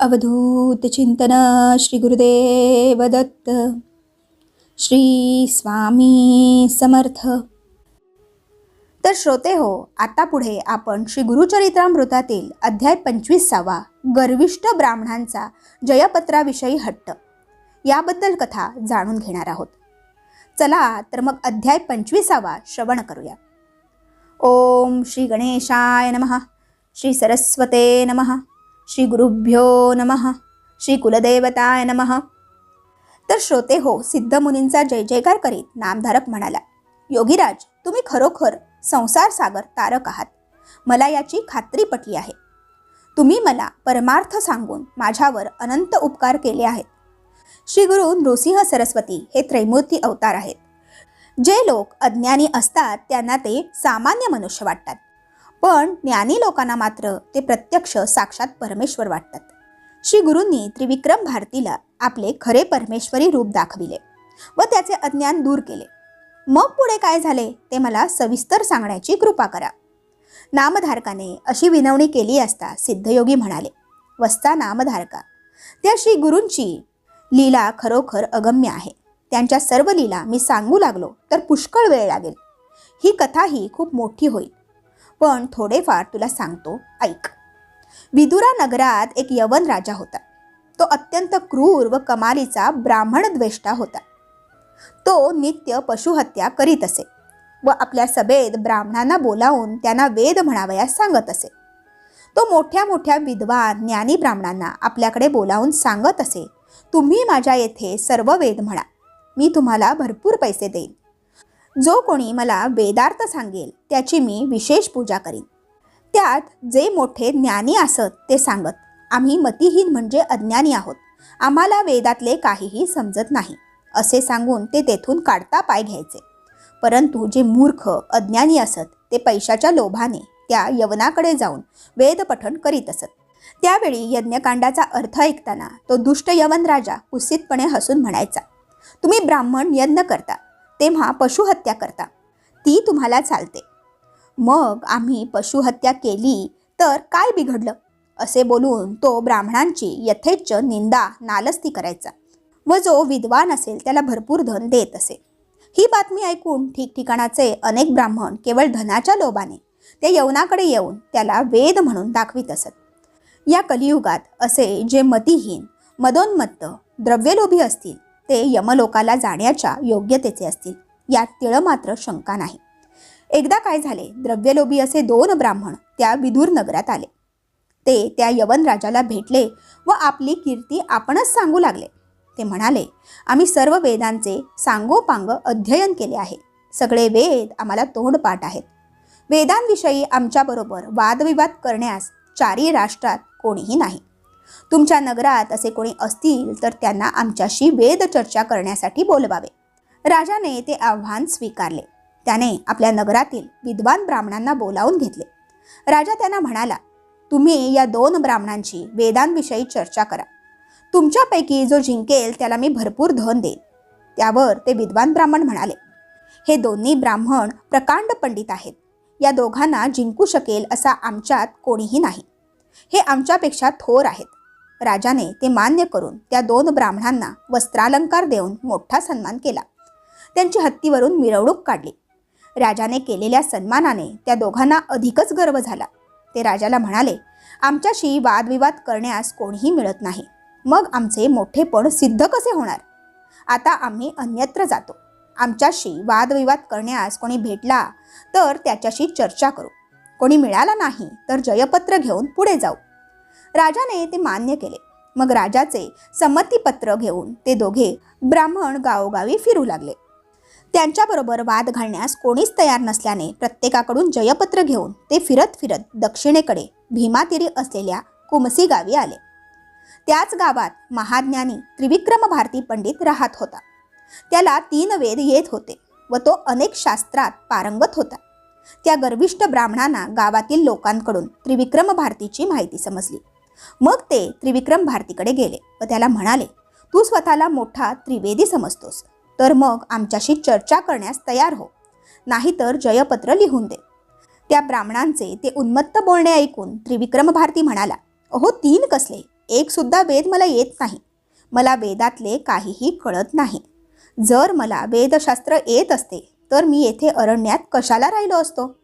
अवधूत चिंतन श्री गुरुदेव दत्त श्री स्वामी समर्थ। तर श्रोते हो आता पुढे आपण श्री गुरुचरित्रामृतातील अध्याय पंचवीसावा गर्विष्ठ ब्राह्मणांचा जयपत्राविषयी हट्ट. याबद्दल कथा जाणून घेणार आहोत. चला तर मग अध्याय पंचवीसावा श्रवण करूया. ओम श्री गणेशाय नमः श्री सरस्वते नमः. श्री गुरुभ्यो नमः श्री कुलदेवताय नमः. तर श्रोते हो सिद्धमुनींचा जय जयकार करीत नामधारक म्हणाला योगीराज तुम्ही खरोखर संसार सागर तारक आहात. मला याची खात्री पटली आहे. तुम्ही मला परमार्थ सांगून माझ्यावर अनंत उपकार केले आहेत. श्री गुरु नृसिंह सरस्वती हे त्रैमूर्ती अवतार आहेत. जे लोक अज्ञानी असतात त्यांना ते सामान्य मनुष्य वाटतात. पण ज्ञानी लोकांना मात्र ते प्रत्यक्ष साक्षात परमेश्वर वाटतात. श्री गुरूंनी त्रिविक्रम भारतीला आपले खरे परमेश्वरी रूप दाखविले व त्याचे अज्ञान दूर केले. मग पुढे काय झाले ते मला सविस्तर सांगण्याची कृपा करा. नामधारकाने अशी विनवणी केली असता सिद्धयोगी म्हणाले वस्ता नामधारका त्या श्री गुरूंची लीला खरोखर अगम्य आहे. त्यांच्या सर्व लीला मी सांगू लागलो तर पुष्कळ वेळ लागेल. ही कथा ही खूप मोठी होईल. पण थोडेफार तुला सांगतो. ऐक. विदुरा नगरात एक यवन राजा होता. तो अत्यंत क्रूर व कमालीचा ब्राह्मण द्वेष्टा होता. तो नित्य पशुहत्या करीत असे व आपल्या सभेत ब्राह्मणांना बोलावून त्यांना वेद म्हणावयास सांगत असे. तो मोठ्या मोठ्या विद्वान ज्ञानी ब्राह्मणांना आपल्याकडे बोलावून सांगत असे तुम्ही माझ्या येथे सर्व वेद म्हणा. मी तुम्हाला भरपूर पैसे देईन. जो कोणी मला वेदार्थ सांगेल त्याची मी विशेष पूजा करीन. त्यात जे मोठे ज्ञानी असत ते सांगत आम्ही मतिहीन म्हणजे अज्ञानी आहोत. आम्हाला वेदातले काहीही समजत नाही. असे सांगून ते तेथून काढता पाय घ्यायचे. परंतु जे मूर्ख अज्ञानी असत ते पैशाच्या लोभाने त्या यवनाकडे जाऊन वेदपठण करीत असत. त्यावेळी यज्ञकांडाचा अर्थ ऐकताना तो दुष्ट यवन राजा कुसितपणे हसून म्हणायचा तुम्ही ब्राह्मण यज्ञ करता. तेव्हा पशुहत्या करता. ती तुम्हाला चालते. मग आम्ही पशुहत्या केली तर काय बिघडलं? असे बोलून तो ब्राह्मणांची यथेच्छ निंदा नालस्ती करायचा. व जो विद्वान असेल त्याला भरपूर धन देत असे. ही बातमी ऐकून ठिकठिकाणाचे अनेक ब्राह्मण केवळ धनाच्या लोभाने ते यवनाकडे येऊन त्याला वेद म्हणून दाखवित असत. या कलियुगात असे जे मतिहीन मदोन्मत्त द्रव्यलोभी असतील ते यमलोकाला जाण्याच्या योग्यतेचे असतील यात तिळ मात्र शंका नाही. एकदा काय झाले द्रव्यलोभी असे दोन ब्राह्मण त्या विदूर नगरात आले. ते त्या यवन राजाला भेटले व आपली कीर्ती आपणच सांगू लागले. ते म्हणाले आम्ही सर्व वेदांचे सांगोपांग अध्ययन केले आहे. सगळे वेद आम्हाला तोंडपाठ आहेत. वेदांविषयी आमच्याबरोबर वादविवाद करण्यास चारी राष्ट्रात कोणीही नाही. तुमच्या नगरात असे कोणी असतील तर त्यांना आमच्याशी वेद चर्चा करण्यासाठी बोलवावे. राजाने ते आव्हान स्वीकारले. त्याने आपल्या नगरातील विद्वान ब्राह्मणांना बोलावून घेतले. राजा त्यांना म्हणाला तुम्ही या दोन ब्राह्मणांची वेदांविषयी चर्चा करा. तुमच्यापैकी जो जिंकेल त्याला मी भरपूर धन देईन. त्यावर ते विद्वान ब्राह्मण म्हणाले हे दोन्ही ब्राह्मण प्रकांड पंडित आहेत. या दोघांना जिंकू शकेल असा आमच्यात कोणीही नाही. हे आमच्यापेक्षा थोर आहेत. राजाने ते मान्य करून त्या दोन ब्राह्मणांना वस्त्रालंकार देऊन मोठा सन्मान केला. त्यांची हत्तीवरून मिरवणूक काढली. राजाने केलेल्या सन्मानाने त्या दोघांना अधिकच गर्व झाला. ते राजाला म्हणाले आमच्याशी वादविवाद करण्यास कोणीही मिळत नाही. मग आमचे मोठेपण सिद्ध कसे होणार? आता आम्ही अन्यत्र जातो. आमच्याशी वादविवाद करण्यास कोणी भेटला तर त्याच्याशी चर्चा करू. कोणी मिळाला नाही तर जयपत्र घेऊन पुढे जाऊ. राजाने ते मान्य केले. मग राजाचे संमतीपत्र घेऊन ते दोघे ब्राह्मण गावोगावी फिरू लागले. त्यांच्याबरोबर वाद घालण्यास कोणीच तयार नसल्याने प्रत्येकाकडून जयपत्र घेऊन ते फिरत फिरत दक्षिणेकडे भीमातीरी असलेल्या कुमसी गावी आले. त्याच गावात महाज्ञानी त्रिविक्रम भारती पंडित राहत होता. त्याला तीन वेद येत होते व तो अनेक शास्त्रात पारंगत होता. त्या गर्विष्ठ ब्राह्मणांना गावातील लोकांकडून त्रिविक्रम भारतीची माहिती समजली. मग ते त्रिविक्रम भारतीकडे गेले व त्याला म्हणाले तू स्वतःला मोठा त्रिवेदी समजतोस. तर मग आमच्याशी चर्चा करण्यास तयार हो. नाहीतर जयपत्र लिहून दे. त्या ब्राह्मणांचे ते उन्मत्त बोलणे ऐकून त्रिविक्रम भारती म्हणाला अहो तीन कसले? एक सुद्धा वेद मला येत नाही. मला वेदातले काहीही कळत नाही. जर मला वेदशास्त्र येत असते तर मी येथे अरण्यात कशाला राहिलो असतो?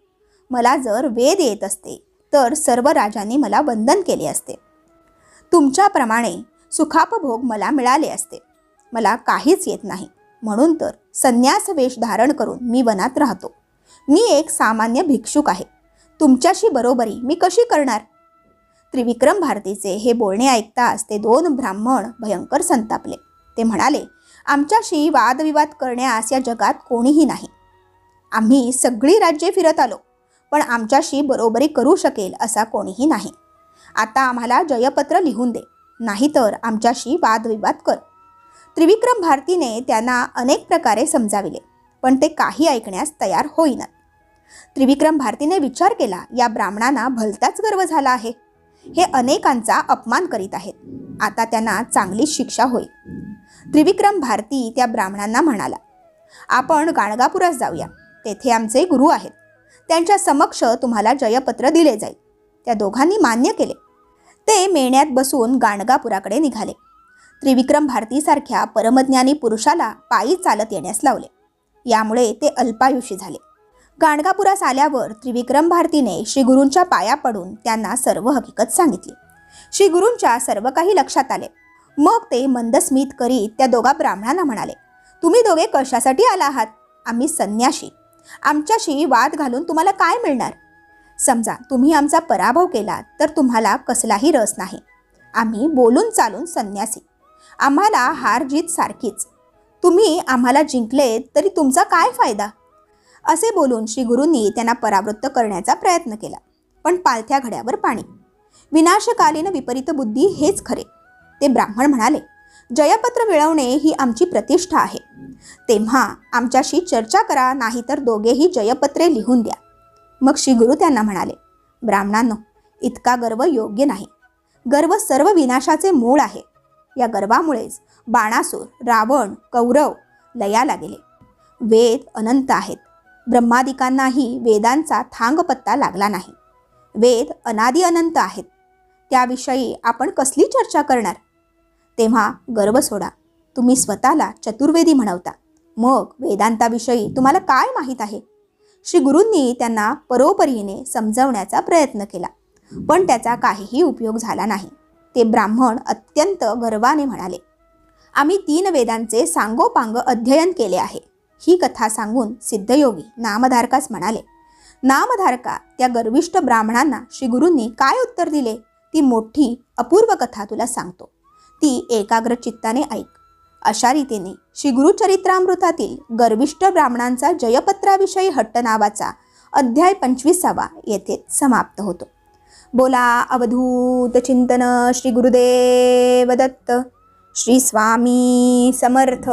मला जर वेद येत असते तर सर्व राजांनी मला बंधन केले असते. तुमच्याप्रमाणे सुखापभोग मला मिळाले असते. मला काहीच येत नाही. म्हणून तर संन्यास वेश धारण करून मी वनात राहतो. मी एक सामान्य भिक्षुक आहे. तुमच्याशी बरोबरी मी कशी करणार? त्रिविक्रम भारतीचे हे बोलणे ऐकताच ते दोन ब्राह्मण भयंकर संतापले. ते म्हणाले आमच्याशी वादविवाद करण्यास या जगात कोणीही नाही. आम्ही सगळी राज्ये फिरत आलो पण आमच्याशी बरोबरी करू शकेल असा कोणीही नाही. आता आम्हाला जयपत्र लिहून दे नाहीतर आमच्याशी वादविवाद कर. त्रिविक्रम भारतीने त्यांना अनेक प्रकारे समजाविले पण ते काही ऐकण्यास तयार होईनात. त्रिविक्रम भारतीने विचार केला या ब्राह्मणांना भलताच गर्व झाला आहे. हे अनेकांचा अपमान करीत आहेत. आता त्यांना चांगली शिक्षा होईल. त्रिविक्रम भारती त्या ब्राह्मणांना म्हणाला आपण गाणगापुरास जाऊया. तेथे आमचे गुरु आहेत. त्यांच्या समक्ष तुम्हाला जयपत्र दिले जाईल. त्या दोघांनी मान्य केले. ते मेण्यात बसून गाणगापुराकडे निघाले. त्रिविक्रम भारतीसारख्या परमज्ञानी पुरुषाला पायी चालत येण्यास लावले. यामुळे ते अल्पायुषी झाले. गाणगापुरास आल्यावर त्रिविक्रम भारतीने श्रीगुरूंच्या पाया पडून त्यांना सर्व हकीकत सांगितली. श्रीगुरूंच्या सर्व काही लक्षात आले. मग ते मंदस्मित करीत त्या दोघा ब्राह्मणांना म्हणाले तुम्ही दोघे कशासाठी आला आहात? आम्ही संन्याशी. आमच्याशी वाद घालून तुम्हाला काय मिळणार? समजा तुम्ही आमचा पराभव केला तर तुम्हाला कसलाही रस नाही. आम्ही बोलून चालून संन्यासी. आम्हाला हार जीत सारखीच. तुम्ही आम्हाला जिंकले तरी तुमचा काय फायदा? असे बोलून श्री गुरूंनी त्यांना परावृत्त करण्याचा प्रयत्न केला पण पालथ्या घड्यावर पाणी. विनाशकालीन विपरीत बुद्धी हेच खरे. ते ब्राह्मण म्हणाले जयपत्र मिळवणे ही आमची प्रतिष्ठा आहे. तेव्हा आमच्याशी चर्चा करा नाहीतर दोघेही जयपत्रे लिहून द्या. मग श्री गुरु त्यांना म्हणाले ब्राह्मणांनो इतका गर्व योग्य नाही. गर्व सर्व विनाशाचे मूळ आहे. या गर्वामुळेच बाणासूर रावण कौरव लयाला गेले वेद अनंत आहेत. ब्रह्मादिकांनाही वेदांचा थांगपत्ता लागला नाही. वेद अनादी अनंत आहेत. त्याविषयी आपण कसली चर्चा करणार? तेव्हा गर्व सोडा. तुम्ही स्वतःला चतुर्वेदी म्हणवता. मग वेदांताविषयी तुम्हाला काय माहीत आहे? श्री गुरूंनी त्यांना परोपरीने समजवण्याचा प्रयत्न केला. पण त्याचा काहीही उपयोग झाला नाही. ते ब्राह्मण अत्यंत गर्वाने म्हणाले आम्ही तीन वेदांचे सांगोपांग अध्ययन केले आहे. ही कथा सांगून सिद्धयोगी नामधारकास म्हणाले नामधारका त्या गर्विष्ठ ब्राह्मणांना श्री गुरूंनी काय उत्तर दिले? ती मोठी अपूर्व कथा तुला सांगतो. ती एकाग्र चित्ताने ऐक. अशा रीतीने श्री गुरुचरित्रामृतातील गर्विष्ठ ब्राह्मणांचा जयपत्राविषयी हट्ट नावाचा अध्याय पंचवीसावा येथे समाप्त होतो. बोला अवधूत चिंतन श्री गुरुदेव दत्त. श्री स्वामी समर्थ.